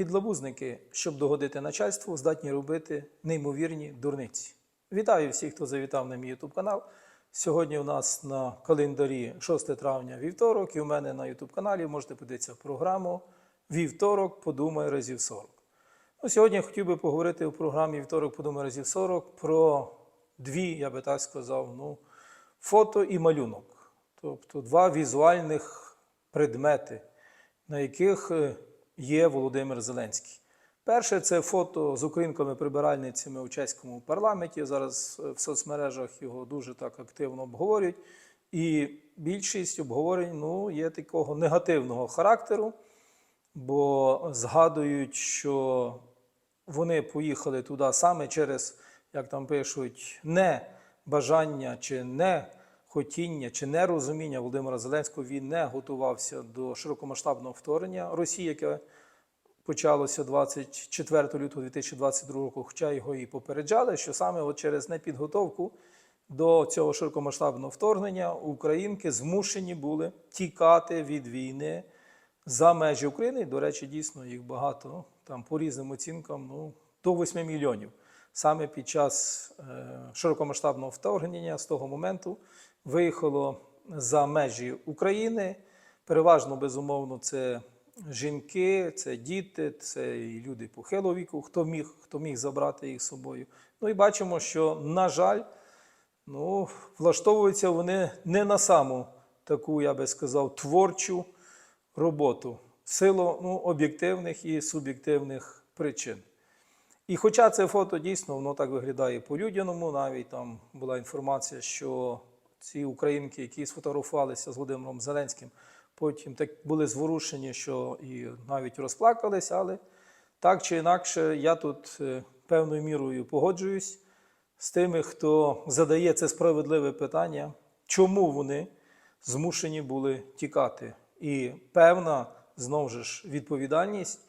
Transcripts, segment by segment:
підлабузники, щоб догодити начальству, здатні робити неймовірні дурниці. Вітаю всіх, хто завітав на мій YouTube канал. Сьогодні у нас на календарі 6 травня вівторок, і у мене на YouTube каналі можете подивитися програму Вівторок подумай разів 40. Ну, сьогодні я хотів би поговорити у програмі Вівторок подумай разів 40 про дві, я би так сказав, ну, фото і малюнок. Тобто два візуальних предмети, на яких е, є Володимир Зеленський. Перше це фото з українками-прибиральницями у чеському парламенті. Зараз е, в соцмережах його дуже так активно обговорюють. І більшість обговорень ну, є такого негативного характеру, бо згадують, що вони поїхали туди саме через, як там пишуть, не бажання чи не хотіння чи нерозуміння Володимира Зеленського. Він не готувався до широкомасштабного вторгнення Росії, яке почалося 24 лютого 2022 року, хоча його і попереджали, що саме от через непідготовку до цього широкомасштабного вторгнення українки змушені були тікати від війни за межі України. До речі, дійсно їх багато, там по різним оцінкам, ну, до 8 мільйонів. Саме під час е, широкомасштабного вторгнення з того моменту виїхало за межі України. Переважно, безумовно, це жінки, це діти, це і люди похилого віку, хто міг, хто міг забрати їх з собою. Ну і бачимо, що, на жаль, ну, влаштовуються вони не на саму таку, я би сказав, творчу роботу в силу ну, об'єктивних і суб'єктивних причин. І хоча це фото дійсно воно так виглядає по-людяному, навіть там була інформація, що ці українки, які сфотографувалися з Володимиром Зеленським, потім так були зворушені, що і навіть розплакались, але так чи інакше, я тут е, певною мірою погоджуюсь з тими, хто задає це справедливе питання, чому вони змушені були тікати. І певна знову ж відповідальність,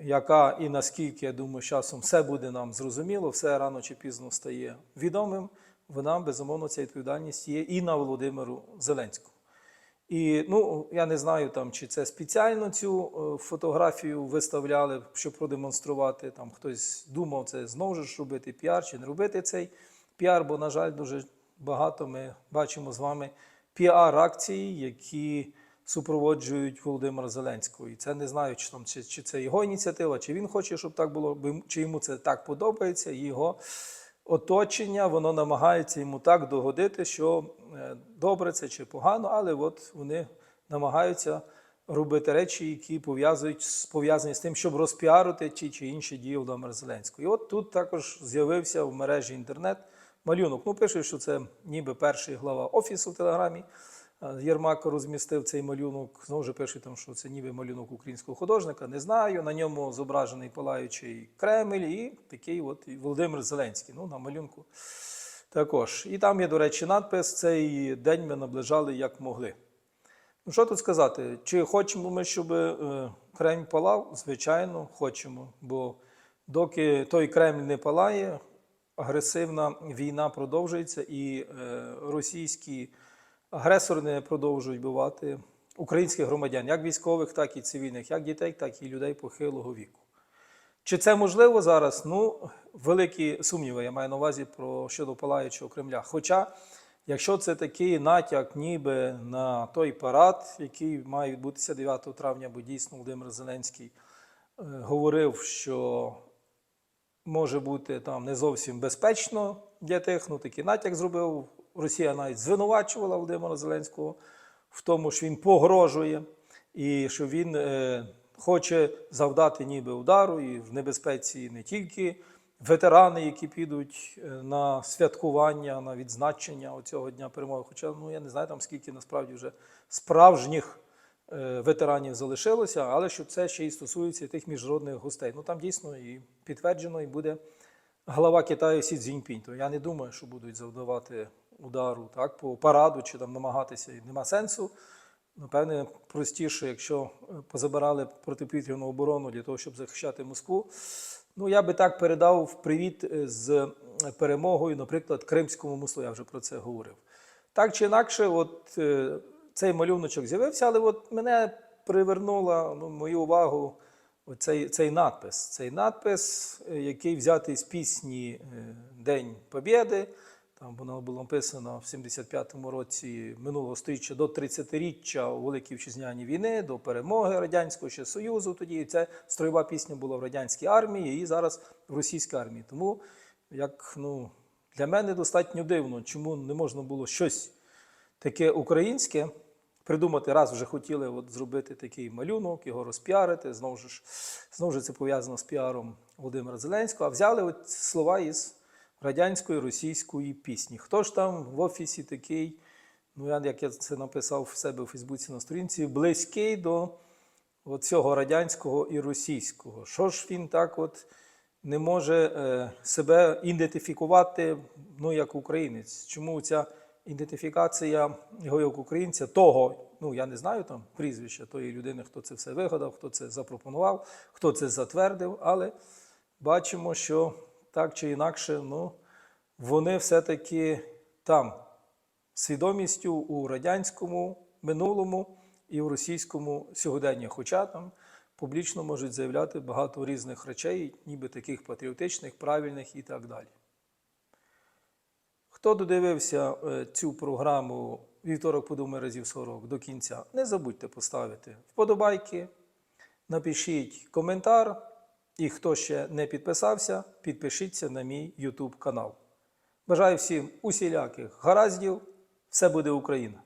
яка і наскільки я думаю, часом все буде нам зрозуміло, все рано чи пізно стає відомим. Вона безумовно ця відповідальність є і на Володимиру Зеленському. І ну я не знаю там, чи це спеціально цю е, фотографію виставляли, щоб продемонструвати. Там хтось думав, це знову ж робити піар чи не робити цей піар, бо, на жаль, дуже багато ми бачимо з вами піар-акції, які супроводжують Володимира Зеленського. І це не знаю, чи там чи, чи це його ініціатива, чи він хоче, щоб так було, чи йому це так подобається. Його оточення, воно намагається йому так догодити, що е, добре це чи погано, але от вони намагаються робити речі, які пов'язують пов'язані з тим, щоб розпіарити ті чи інші дії Володимира Зеленського. І от тут також з'явився в мережі інтернет малюнок. Ну, пишуть, що це ніби перший глава офісу в Телеграмі. Єрмак розмістив цей малюнок. Знову ж пишуть, там, що це ніби малюнок українського художника. Не знаю. На ньому зображений палаючий Кремль і такий от Володимир Зеленський. Ну, на малюнку також. І там є, до речі, надпис: цей день ми наближали як могли. Ну, що тут сказати? Чи хочемо ми, щоб е, Кремль палав? Звичайно, хочемо. Бо доки той Кремль не палає, агресивна війна продовжується, і е, російські агресори не продовжують бивати українських громадян, як військових, так і цивільних, як дітей, так і людей похилого віку. Чи це можливо зараз? Ну, великі сумніви, я маю на увазі про щодо палаючого Кремля. Хоча, якщо це такий натяк, ніби на той парад, який має відбутися 9 травня, бо дійсно Володимир Зеленський е, говорив, що може бути там не зовсім безпечно для тих, ну такий натяк зробив. Росія навіть звинувачувала Володимира Зеленського в тому, що він погрожує і що він е, хоче завдати ніби удару, і в небезпеці не тільки ветерани, які підуть е, на святкування, на відзначення цього дня перемоги. Хоча ну я не знаю там скільки насправді вже справжніх е, ветеранів залишилося, але що це ще й стосується тих міжнародних гостей. Ну там дійсно і підтверджено, і буде глава Китаю Сі Цзіньпінь. То я не думаю, що будуть завдавати удару так, по параду чи там намагатися. І Нема сенсу. Напевне, простіше, якщо е, позабирали протиповітряну оборону для того, щоб захищати Москву. Ну, я би так передав привіт е, з е, перемогою, наприклад, Кримському мосту, я вже про це говорив. Так чи інакше, от цей малюночок з'явився, але от мене привернула ну, мою увагу оцей цей надпис. Цей надпис, який взятий з пісні День Побєди. Там воно було написано в 75-му році минулого сторіччя до 30-річчя у Великій Вітчизняній війни, до перемоги Радянського ще Союзу. Тоді ця строєва пісня була в радянській армії і зараз в російській армії. Тому як ну, для мене достатньо дивно, чому не можна було щось таке українське придумати. Раз вже хотіли от зробити такий малюнок, його розпіарити. Знову ж, знову ж це пов'язано з піаром Володимира Зеленського. А взяли от слова із радянської російської пісні. Хто ж там в офісі такий, ну я як я це написав в себе у Фейсбуці на сторінці, близький до цього радянського і російського. Що ж він так от не може е, себе ідентифікувати ну, як українець? Чому ця ідентифікація його як українця, того, ну я не знаю там прізвища тої людини, хто це все вигадав, хто це запропонував, хто це затвердив, але бачимо, що так чи інакше, ну, вони все-таки там свідомістю у радянському минулому і в російському сьогоденні. Хоча там публічно можуть заявляти багато різних речей, ніби таких патріотичних, правильних і так далі. Хто додивився е, цю програму вівторок подумай разів 40 до кінця, не забудьте поставити вподобайки, напишіть коментар. І хто ще не підписався, підпишіться на мій YouTube канал. Бажаю всім усіляких гараздів. Все буде Україна!